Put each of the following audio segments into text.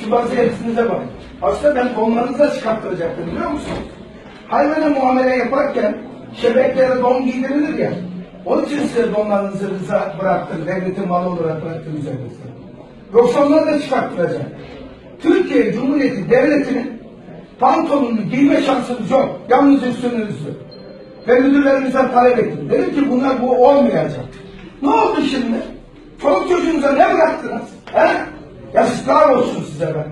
Şu vaziyetinize bakın. Aslında ben donlarınızı da çıkarttıracaktım biliyor musunuz? Hayvana muamele yaparken şebeklere don giydirilir ya. Onun için size donlarınızı rıza bıraktım. Devletin malı olarak bıraktım üzerinizde. Yoksa onları da çıkarttıracak. Türkiye Cumhuriyeti Devleti'nin pantolonunu giyme şansınız yok. Yalnız üstünüzdü. Ve müdürlerimizden talep ettim. Dedim ki bunlar bu olmayacak. Ne oldu şimdi? Çoluk çocuğunuza ne bıraktınız? He? Yazıklar olsun size be.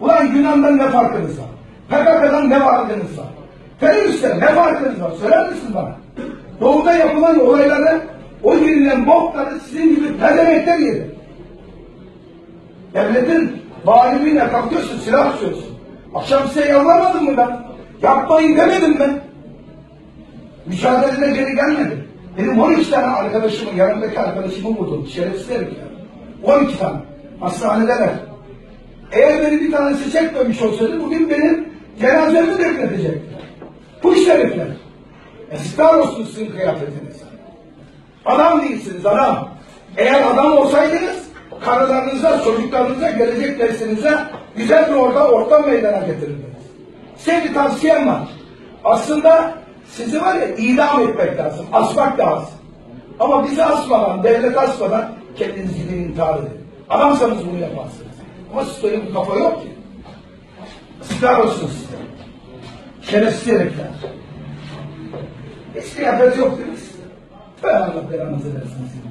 Ulan Yunan'dan ne farkınız var? PKK'dan ne farkınız var? Teröristler ne farkınız var? Söyler misiniz bana? Doğuda yapılan olayları, o yenilen bokları sizin gibi pedemekler yedi. Devletin valiliğine kalkıyorsun, silah tutuyorsun. Akşam size yalvarmadım mı ben? Yapmayın demedim mi? Mücadelede geri gelmedim. Benim 12 tane arkadaşımı, yanımdaki arkadaşımı vurdum. Şerefsiz herif ya. 12 tane. Hastanedeler. Eğer beni bir tanesi çekmemiş olsaydı bugün benim cenazemi defnedecekler. Bu iş herifler. Yazıklar olsun sizin kıyafetiniz. Adam değilsiniz adam. Eğer adam olsaydınız karılarınıza, çocuklarınıza, gelecek neslinize güzel bir orada ortam meydana getirirdiniz. Size bir tavsiyem var. Aslında sizi var ya idam etmek lazım, asmak lazım. Ama bizi asmadan, devlet asmadan kendiniz gidin intihar edin. Adamsanız bunu yaparsınız. Ama sizde öyle bir kafa yok ki. Sıkar olsun size. Şerefsiz herifler. Hiç kıyafet yok değil mi sizde? Tövbe Allah belanızı versin sizin.